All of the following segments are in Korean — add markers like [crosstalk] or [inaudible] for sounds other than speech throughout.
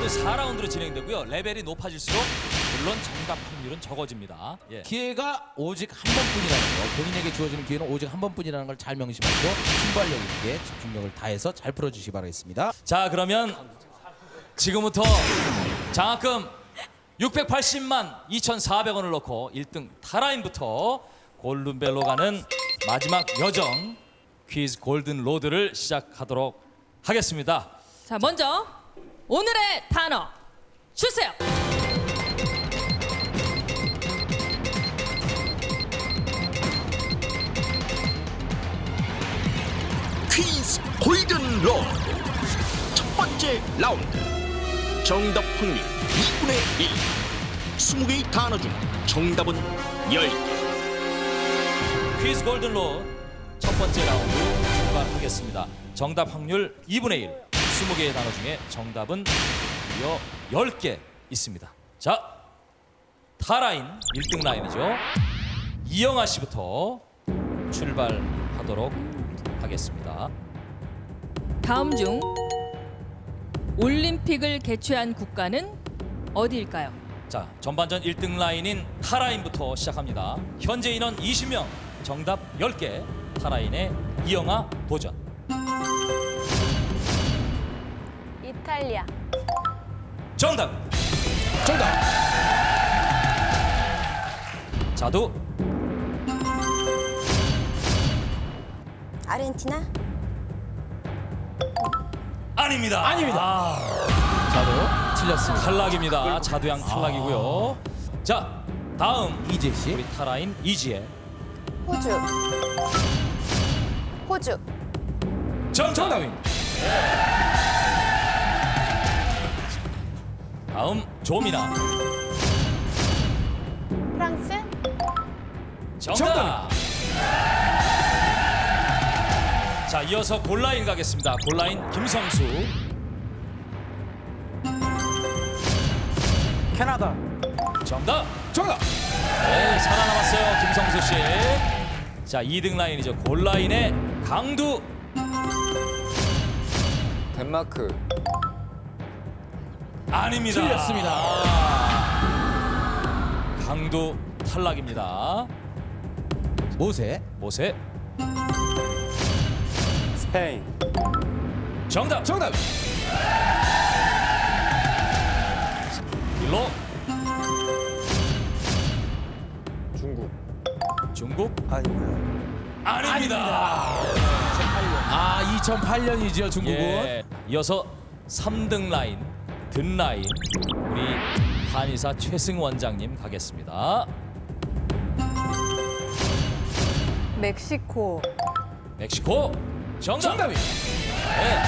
모두 4라운드로 진행되고요. 레벨이 높아질수록 물론 정답 확률은 적어집니다. 예. 기회가 오직 한 번뿐이라는 거 본인에게 주어지는 기회는 오직 한 번뿐이라는 걸 잘 명심하시고 순발력 있게 집중력을 다해서 잘 풀어주시기 바라겠습니다 자 그러면 지금부터 장학금 680만 2,400원을 넣고 1등 타라인부터 골든벨로 가는 마지막 여정 퀴즈 골든 로드를 시작하도록 하겠습니다. 자, 먼저 오늘의 단어 주세요. 퀴즈 골든 로드 첫 번째 라운드. 정답 확률 2분의 1 20개의 단어 중 정답은 10개. 퀴즈 골든 로드 첫 번째 라운드 출발하겠습니다. 정답 확률 2분의 1 20개의 단어 중에 정답은 무려 10개 있습니다. 자 타라인 1등 라인이죠. 이영아 씨부터 출발하도록 하겠습니다. 다음 중 올림픽을 개최한 국가는 어디일까요? 자 전반전 1등 라인인 타라인부터 시작합니다. 현재 인원 20명, 정답 10개. 타라인의 이영아 도전. 이탈리아 정답. 정답 자두 아르헨티나 아닙니다. 아닙니다. 자도 틀렸습니다 탈락입니다. 자두 양 탈락이고요. 자 다음 이재 씨 우리 타라인 이지혜. 호주 호주 정답. 정답입니다 다음 조미나. 프랑스 정답. 정답입니다. 자 이어서 골라인 가겠습니다. 골라인 김성수. 캐나다 정답. 정답 네, 살아남았어요 김성수 씨. 자 2등 라인이죠. 골라인의 강두. 덴마크 아닙니다. 틀렸습니다. 아, 강두 탈락입니다. 모세 모세 스페인 정답. 정답 일로 중국 중국 아니고요 아닙니다. 아 2008년이죠 중국은 예. 이어서 3등 라인 든 라인 우리 한의사 최승 원장님 가겠습니다. 멕시코 멕시코 정답. 정답입니다 네.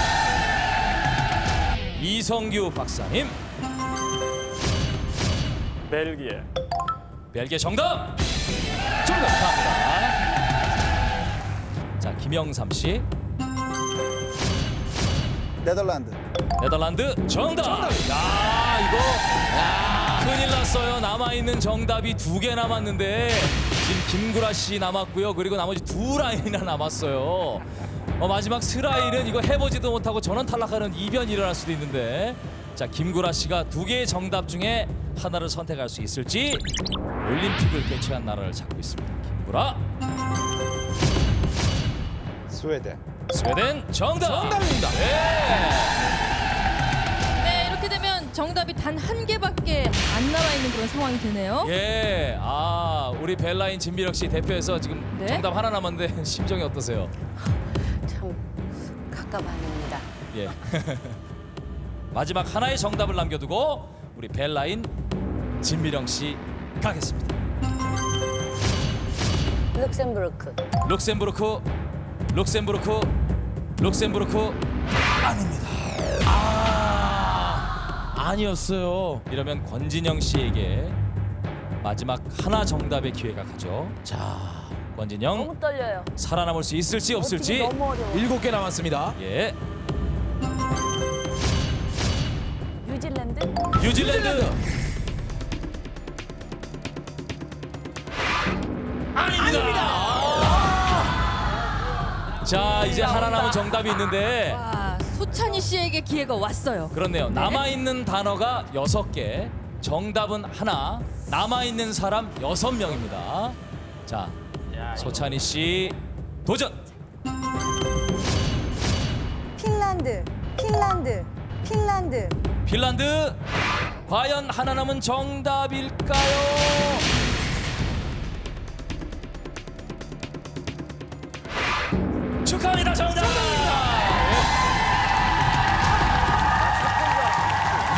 이성규 박사님 벨기에 벨기에 정답. 정답 축하합니다. 자 김영삼 씨 네덜란드 네덜란드 정답. 야 이거 야 큰일 났어요. 남아 있는 정답이 두 개 남았는데 지금 김구라 씨 남았고요. 그리고 나머지 두 라인이나 남았어요. 어, 마지막 스라일은 이거 해보지도 못하고 전원 탈락하는 이변이 일어날 수도 있는데 자 김구라 씨가 두 개의 정답 중에 하나를 선택할 수 있을지 올림픽을 개최한 나라를 찾고 있습니다. 김구라 스웨덴 스웨덴 정답. 정답입니다. 네. 정답이 단 한 개밖에 안 남아 있는 그런 상황이 되네요. 예, 아 우리 벨라인 진미력 씨 대표해서 지금 네? 정답 하나 남았는데 [laughs] 심정이 어떠세요? 참 갑갑합니다. 예. [laughs] 마지막 하나의 정답을 남겨두고 우리 벨라인 진미령 씨 가겠습니다. 룩셈부르크 룩셈부르크, 룩셈부르크, 룩셈부르크 아닙니다. 아 아니었어요 이러면 권진영 씨에게 마지막 하나 정답의 기회가 가죠. 자 권진영 너무 떨려요. 살아남을 수 있을지 없을지. 너무 어려워. 일곱 개 남았습니다 예, 뉴질랜드 뉴질랜드. 아닙니다. 자 이제 하나 남은 정답이 있는데 소찬희 씨에게 기회가 왔어요. 그렇네요. 남아 있는 단어가 여섯 개, 정답은 하나, 남아 있는 사람 여섯 명입니다. 자, 소찬희 씨 도전. 핀란드, 핀란드, 핀란드, 핀란드 과연 하나 남은 정답일까요?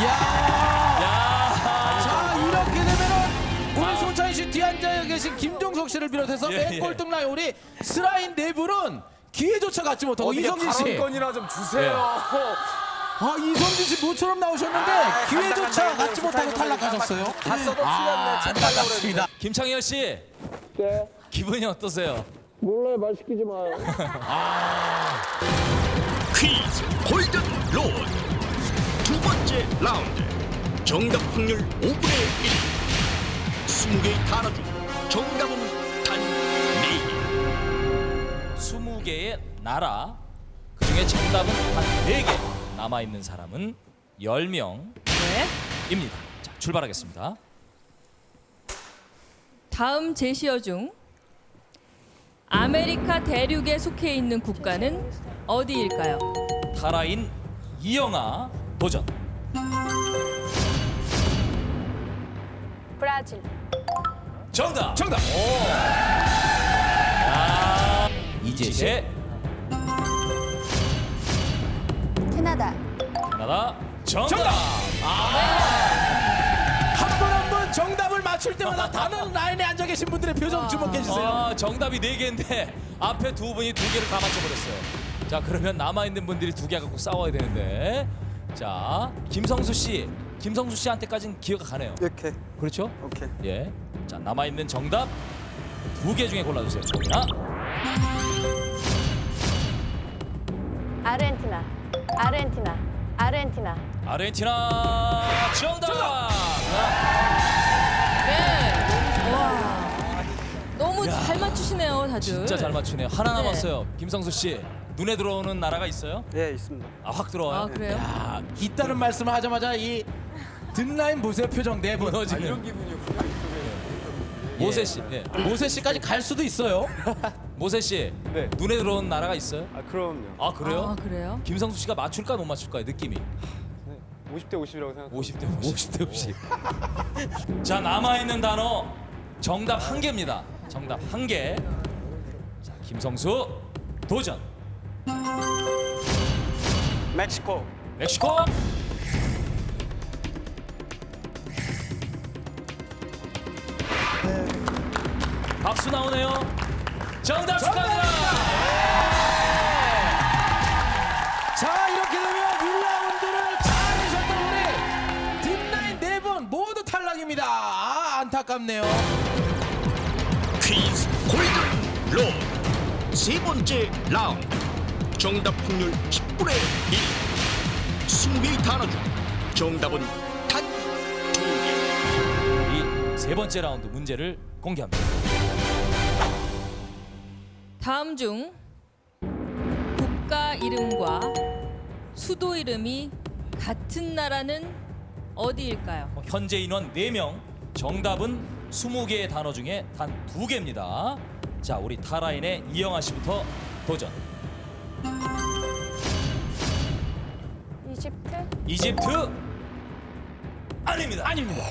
야. 야, 자 이렇게 되면은 우리 손찬희 씨 뒤앉아 계신 김종석 씨를 비롯해서 예, 맨 예. 꼴등 라인 우리 스라인 네 분은 기회조차 갖지 못하고 이성진 씨. 발언권이나 좀 주세요. 아 이성진 씨 모처럼 나오셨는데 기회조차 갖지 못하고 탈락하셨어요. 갔어도 아. 김창열 씨. 기분이 어떠세요? 퀴즈 골든 로드 두 번째 라운드 정답 확률 5분의 1 20개의 단어 중 정답은 단 4개 20개의 나라 그 중에 정답은 한 4개 남아 있는 사람은 10명입니다. 네. 자, 출발하겠습니다. 다음 제시어 중 아메리카 대륙에 속해 있는 국가는 어디일까요? 타라인 이영아 도전. 브라질. 정답. 정답. 오. 야, 이재 씨. 이제 캐나다, 하나 정답. 정답! 한분 한 분 정답을 맞출 때마다 다른 라인에 앉아 계신 분들의 표정 주목해 주세요. 아, 정답이 네 개인데 앞에 두 분이 두 개를 다 맞춰버렸어요. 자 그러면 남아 있는 분들이 두 개 갖고 싸워야 되는데 자 김성수 씨, 김성수 씨한테까지는 기회가 가네요. 이렇게. 그렇죠? 오케이. 예. 자 남아 있는 정답 두 개 중에 골라 주세요. 하나, 아르헨티나. 아르헨티나. 아르헨티나. 아르헨티나 정답. 네. 와. 너무 잘 맞추시네요, 다들. 진짜 잘 맞추네요. 하나 네. 남았어요. 김성수 씨 눈에 들어오는 나라가 있어요? 예, 있습니다. 아 확 들어와요. 아, 그래요? 야, 있다는 말씀을 하자마자 이 든라인 보세요 표정 네 분. 무너지는. 모세 씨, 네. 모세 씨까지 갈 수도 있어요. [laughs] 모세 씨 네. 눈에 들어오는 나라가 있어요? 아, 그럼요. 아 그래요? 아, 그래요? 김성수 씨가 맞출까 못 맞출까요? 느낌이 50대 50이라고 생각. 50대 50. 50대 50. 자 남아 있는 단어 정답 한 개입니다. 정답 한 개. 자 김성수 도전. 멕시코. 멕시코. 박수 나오네요. 정답 축하합니다. 자 이렇게 되면 1라운드를 잘하셨던 우리 든라인 네 분 모두 탈락입니다. 아 안타깝네요. 퀴즈 골든 로드 세 번째 라운드 정답 확률 10분의 1 20개의 단어 중 정답은 단 2개 이 세 번째 라운드 문제를 공개합니다. 다음 중 국가 이름과 수도 이름이 같은 나라는 어디일까요? 어, 현재 인원 4명 정답은 20개의 단어 중에 단 2개입니다 자 우리 타라인의 이영아 씨부터 도전 이집트. 이집트? 아닙니다. 아닙니다.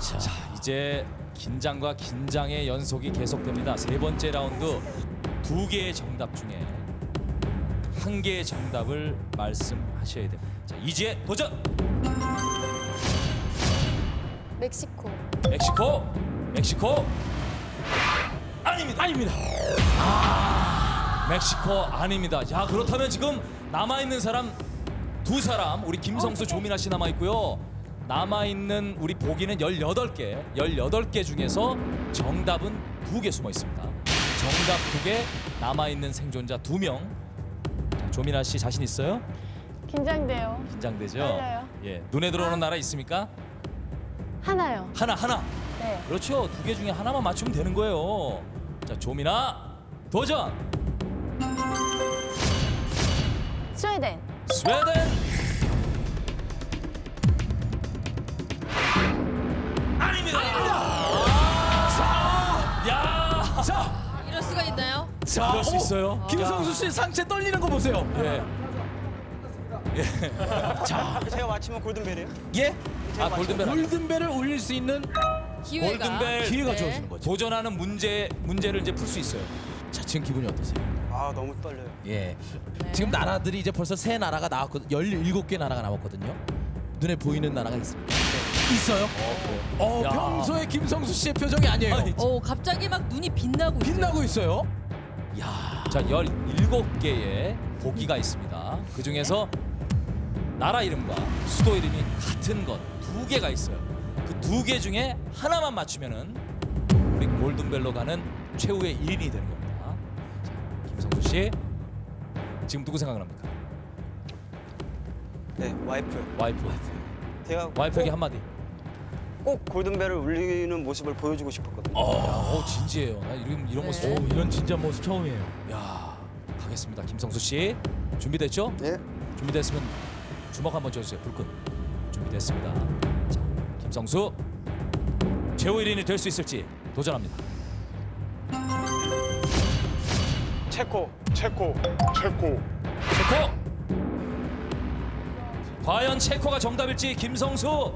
자, 이제 긴장과 긴장의 연속이 계속됩니다. 세 번째 라운드 두 개의 정답 중에 한 개의 정답을 말씀하셔야 됩니다. 자 이제 도전! 멕시코. 멕시코, 멕시코 아닙니다. 아닙니다. 아, 멕시코 아닙니다. 야 그렇다면 지금 남아 있는 사람 두 사람 우리 김성수 조민아 씨 남아 있고요. 남아 있는 우리 보기는 18개, 18개 중에서 정답은 두 개 숨어 있습니다. 정답 두 개, 남아 있는 생존자 두 명. 자, 조민아 씨 자신 있어요? 긴장돼요. 긴장되죠? 떨려요. 예, 눈에 들어오는 나라 있습니까? 하나요. 하나 하나. 네. 그렇죠. 두 개 중에 하나만 맞추면 되는 거예요. 자, 조민아 도전. 스웨덴. 스웨덴 아닙니다. 자, 야, 자, 이럴 수가 있나요? 자, 그럴 수 어머, 있어요. 김성수 씨 상체 떨리는 거 보세요. 예, 제가 맞히면 골든벨이에요? 예? 아 골든벨 골든벨을 올릴 수 있는 기회가. 골든벨 기회가 네. 주어지는 거죠. 도전하는 문제 문제를 이제 풀 수 있어요. 자, 지금 기분이 어떠세요? 아 너무 떨려요. 예. 네. 지금 나라들이 이제 벌써 세 나라가 나왔거든요. 17개 나라가 남았거든요. 눈에 보이는 나라가 있습니다. 있어요? 어, 야. 평소에 김성수 씨의 표정이 아니에요. 아니, 오 갑자기 막 눈이 빛나고 있어요. 빛나고 있어요. 자, 17개의 보기가 있습니다. 그 중에서 나라 이름과 수도 이름이 같은 것 두 개가 있어요. 그두개 중에 하나만 맞추면은 우리 골든벨로 가는 최후의 1인이 되는 겁니다. 자, 김성수 씨 지금 누구 생각납니까? 네 와이프. 와이프. 제가 와이프에게 꼭, 한마디. 꼭 골든벨을 울리는 모습을 보여주고 싶었거든요. 야, 어 진지해요. 나 이런 이런 모습. 네. 처음- 이런 진짜 모습 처음이에요. 야, 가겠습니다. 김성수 씨 준비됐죠? 네. 준비됐으면 주먹 한번 줘주세요. 불끈. 준비됐습니다. 자, 김성수 최후 1인이 될 수 있을지 도전합니다. 체코. 체코. 체코. 체코. 과연 체코가 정답일지 김성수.